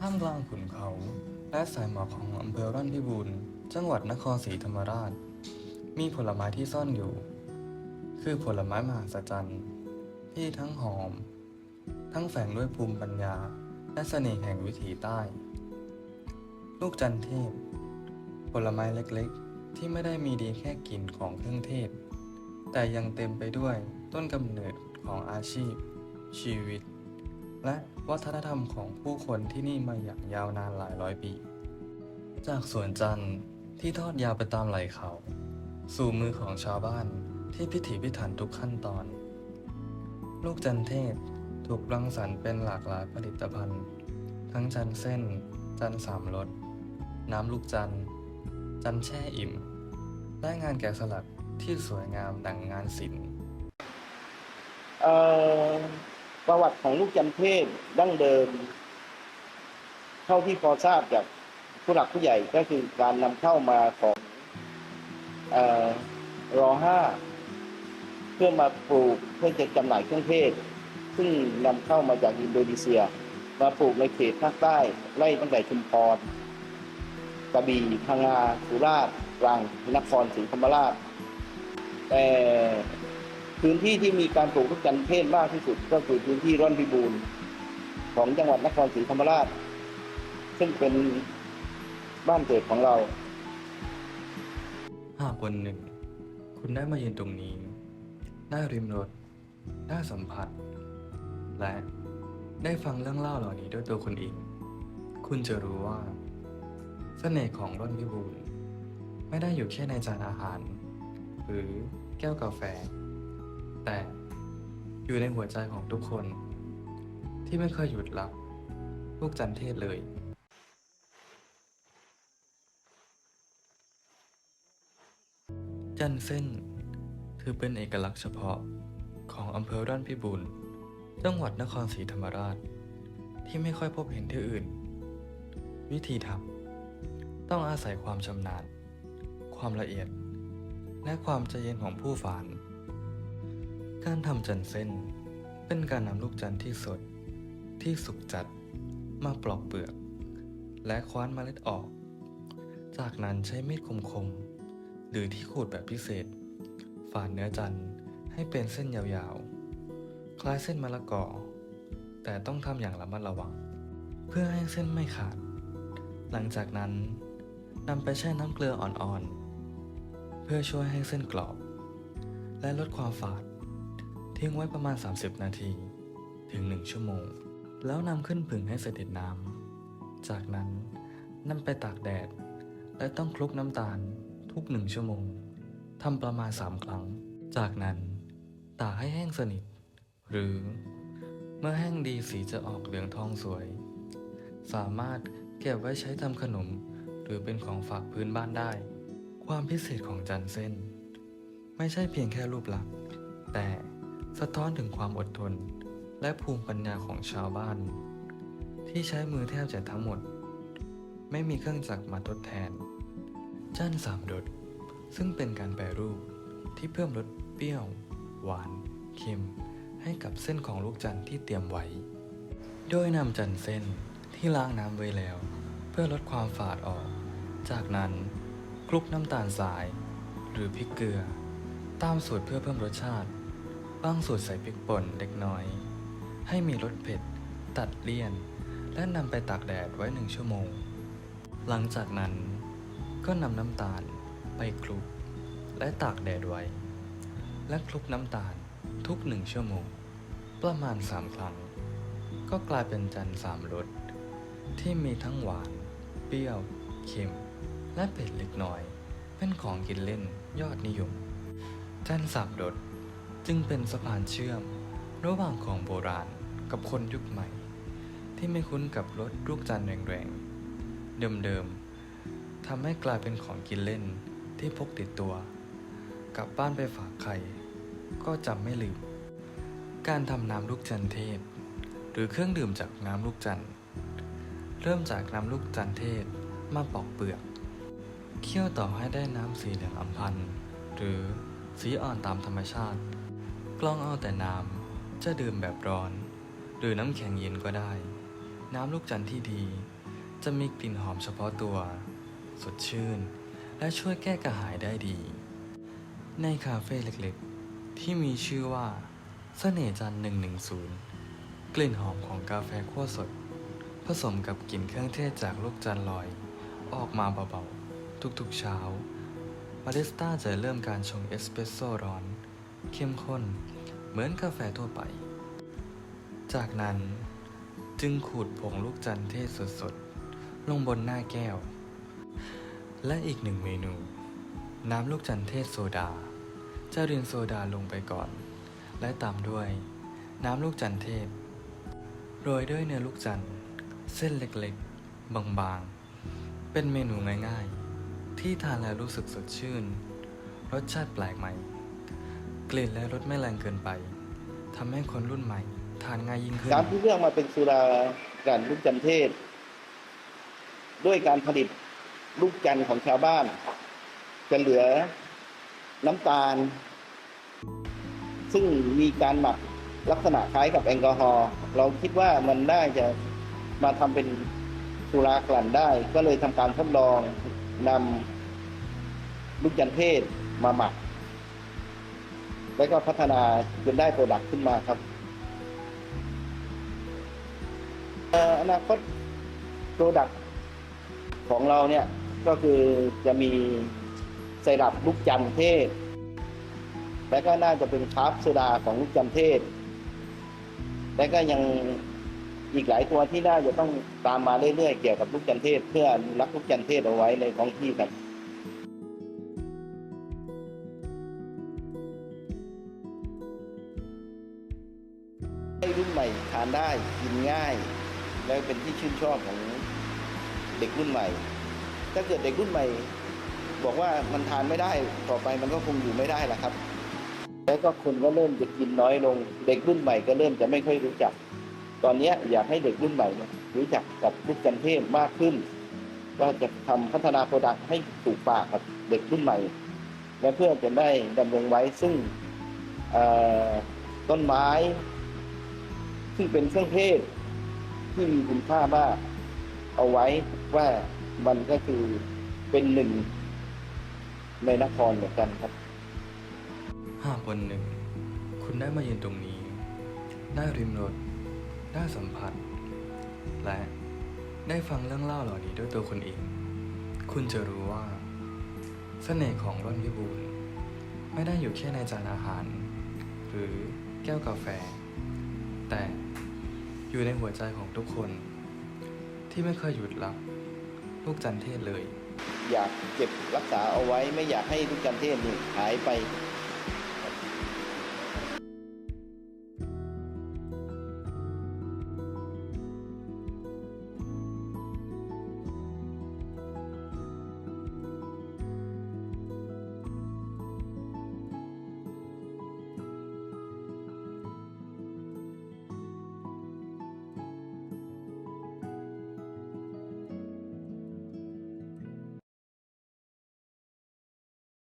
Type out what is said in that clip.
ท่ามกลางขุนเขา และสายหมอกของอำเภอร่อนพิบูรณ์จังหวัดนครศรีธรรมราช มีผลไม้ที่ซ่อนอยู่ คือผลไม้มหัศจรรย์ที่ทั้งหอม ทั้งแฝงด้วยภูมิปัญญา และเสน่ห์แห่งวิถีใต้ ลูกจันเทพผลไม้เล็กๆ ที่ไม่ได้มีดีแค่กลิ่นของเครื่องเทศ แต่ยังเต็มไปด้วยต้นกำเนิดของอาชีพ ชีวิต และ วัฒนธรรมของผู้คนที่นี่มาอย่างยาวนานหลายร้อยปี จากสวนจันทร์ที่ทอดยาวไปตามไหล่เขา สู่มือของชาวบ้านที่พิถีพิถันทุกขั้นตอน ลูกจันเทศถูกรังสรรค์เป็นหลากหลายผลิตภัณฑ์ ทั้งจันเส้น จันสามรสน้ำลูกจันจันแช่อิ่ม และงานแกะสลักที่สวยงามดังงานศิลป์เอ่อ ประวัติของลูกจันเทศดั้งเดิม เท่าที่พอทราบจากผู้หลักผู้ใหญ่ก็คือการนำเข้ามาของอรอห้าเพื่อมาปลูกเพื่อจะจำหน่ายเครื่องเทศ ซึ่งนำเข้ามาจากอินโดนีเซีย มาปลูกในเขตภาคใต้ไล่ตั้งแต่ชุมพรกระบี่พังงาสุราษฎร์ตรังนครศรีธรรมราชแต่ พื้นที่ที่มีการปลูกลูกจันทร์เทศมากที่สุด ก็คือพื้นที่ร่อนพิบูรณ์ของจังหวัดนครศรีธรรมราช ซึ่งเป็นบ้านเกิดของเรา หากวันหนึ่ง คุณได้มายืนตรงนี้ ได้ริมรถ ได้สัมผัส และได้ฟังเรื่องเล่าเหล่านี้ด้วยตัวคุณเอง คุณจะรู้ว่าเสน่ห์ของร่อนพิบูลไม่ได้อยู่แค่ในจานอาหาร หรือแก้วกาแฟ แต่อยู่ในหัวใจของทุกคน ที่ไม่เคยหยุดรักลูกจันเทศเลย จันเส้น ถือเป็นเอกลักษณ์เฉพาะของอำเภอร่อนพิบูลจังหวัดนครศรีธรรมราช ที่ไม่ค่อยพบเห็นที่อื่น วิธีทำต้องอาศัยความชำนาญ ความละเอียด และความใจเย็นของผู้ฝาน การทำจันเส้น เป็นการนำลูกจันที่สด ที่สุกจัดมาปลอกเปลือก และคว้านเมล็ดออก จากนั้นใช้มีดคมๆ หรือที่ขูดแบบพิเศษ ฝานเนื้อจันให้เป็นเส้นยาวๆ คล้ายเส้นมะละกอ แต่ต้องทำอย่างระมัดระวัง เพื่อให้เส้นไม่ขาด หลังจากนั้นนำไปแช่น้ำเกลืออ่อนๆ เพื่อช่วยให้เส้นกรอบ และลดความฝาด ทิ้งไว้ประมาณ 30 นาที ถึง 1 ชั่วโมง แล้วนำขึ้นผึ่งให้เสด็จน้ำ จากนั้นนำไปตากแดด และต้องคลุกน้ำตาลทุกหนึ่งชั่วโมงทำประมาณ 3 ครั้ง จากนั้นตากให้แห้งสนิท หรือเมื่อแห้งดีสีจะออกเหลืองทองสวย สามารถเก็บไว้ใช้ทำขนม หรือเป็นของฝากพื้นบ้านได้ ความพิเศษของจันเส้น ไม่ใช่เพียงแค่รูปลักษณ์แต่ สะท้อนถึงความอดทน และภูมิปัญญาของชาวบ้าน ที่ใช้มือแทบจะทั้งหมด ไม่มีเครื่องจักรมาทดแทนจันสามรสซึ่งเป็นการแปรรูปที่เพิ่มรสเปรี้ยว หวาน เค็ม ให้กับเส้นของลูกจันทร์ที่เตรียมไว้ โดยนำจันทร์เส้นที่ล้างน้ำไว้แล้ว เพื่อลดความฝาดออก จากนั้นคลุกน้ำตาลทราย หรือพริกเกลือ ตามสูตรเพื่อเพิ่มรสชาติ บ้างสูตรใส่พริกป่นเล็กน้อย ให้มีรสเผ็ด ตัดเลี่ยน และนำไปตากแดดไว้หนึ่งชั่วโมง หลังจากนั้นก็นำน้ำตาลไปคลุก และตากแดดไว้ และคลุกน้ำตาลทุกหนึ่งชั่วโมง ประมาณสามครั้ง ก็กลายเป็นจันทร์สามรสที่มีทั้งหวาน เปรี้ยว เค็ม และเผ็ดเล็กน้อย เป็นของกินเล่นยอดนิยม จันทร์สามรส จึงเป็นสะพานเชื่อม ระหว่างของโบราณกับคนยุคใหม่ ที่ไม่คุ้นกับรสลูกจันทร์แรงๆ เดิมๆทำให้กลายเป็นของกินเล่นที่พกติดตัว กลับบ้านไปฝากใคร ก็จำไม่ลืม การทำน้ำลูกจันทร์เทศ หรือเครื่องดื่มจากน้ำลูกจันทร์เริ่มจากน้ำลูกจันทร์เทศมาปอกเปลือกเคี่ยวต่อให้ได้น้ำสีเหลืองอำพันหรือสีอ่อนตามธรรมชาติ กล้องเอาแต่น้ำ จะดื่มแบบร้อน หรือน้ำแข็งเย็นก็ได้ น้ำลูกจันทร์ที่ดี จะมีกลิ่นหอมเฉพาะตัว สดชื่น และช่วยแก้กระหายได้ดี ในคาเฟ่เล็กๆ ที่มีชื่อว่าเสน่ห์จันทร์110 กลิ่นหอมของกาแฟคั่วสด ผสมกับกลิ่นเครื่องเทศจากลูกจันทร์ลอย ออกมาเบาๆ ทุกๆเช้าบาริสต้าจะเริ่มการชงเอสเปรสโซ่ร้อน เข้มข้น เหมือนกาแฟทั่วไป จากนั้นจึงขูดผงลูกจันทร์เทศสดๆ ลงบนหน้าแก้ว และอีกหนึ่งเมนู น้ำลูกจันทร์เทศโซดา จะเรียนโซดาลงไปก่อน และตามด้วย น้ำลูกจันทร์เทศ โรยด้วยเนื้อลูกจันทร์ เส้นเล็กๆ บางๆ เป็นเมนูง่ายๆ ที่ทานแล้วรู้สึกสดชื่น รสชาติแปลกใหม่ กลิ่นและรสไม่แรงเกินไปทำให้คนรุ่นใหม่ ทานง่ายยิ่งขึ้น การที่เลือกมาเป็นสุรากลั่นลูกจันเทศ ด้วยการผลิตลูกจันทร์ของชาวบ้าน จะเหลือน้ำตาล ซึ่งมีการหมักลักษณะคล้ายกับแอลกอฮอล์เราคิดว่ามันน่าจะมาทำเป็นสุรากลั่นได้ ก็เลยทำการทดลองนำลูกจันเทศมาหมัก แล้วก็พัฒนาจนได้โปรดักต์ขึ้นมาครับอนาคตโปรดักต์ของเราเนี่ยก็คือจะมีไซรัปลูกจันเทศ และก็น่าจะเป็นคราฟต์โซดาของลูกจันเทศ และก็ยังอีกหลายตัวที่น่าจะต้องตามมาเรื่อยๆเกี่ยวกับลูกจันเทศ เพื่อรักลูกจันเทศเอาไว้ในท้องที่ครับานได้กินง่าย และเป็นที่ชื่นชอบของเด็กรุ่นใหม่ ถ้าเกิดเด็กรุ่นใหม่ บอกว่ามันทานไม่ได้ต่อไปมันก็คงอยู่ไม่ได้ละครับ แล้วก็คนก็เริ่มจะกินน้อยลง เด็กรุ่นใหม่ก็เริ่มจะไม่ค่อยรู้จัก ตอนนี้อยากให้เด็กรุ่นใหม่รู้จักกับลูกจันเทศมากขึ้นก็จะทำพัฒนาโปรดักต์ให้ถูกปากกับเด็กรุ่นใหม่ และเพื่อจะได้ดำรงไว้ซึ่งต้นไม้ ซึ่งเป็นเครื่องเทศที่มีคุณค่ามาก เอาไว้ว่ามันก็คือเป็นหนึ่งในนครเหมือนกันครับ หากวันหนึ่ง คุณได้มายืนตรงนี้ ได้ริมรถ ได้สัมผัส และได้ฟังเรื่องเล่าเหล่านี้ด้วยตัวคนเอง คุณจะรู้ว่าเสน่ห์ของร่อนวิบูลย์ไม่ได้อยู่แค่ในจานอาหาร หรือแก้วกาแฟ แต่ อยู่ในหัวใจของทุกคน ที่ไม่เคยหยุดรักลูกจันเทศเลย อยากเก็บรักษาเอาไว้ไม่อยากให้ลูกจันเทศนี่หายไป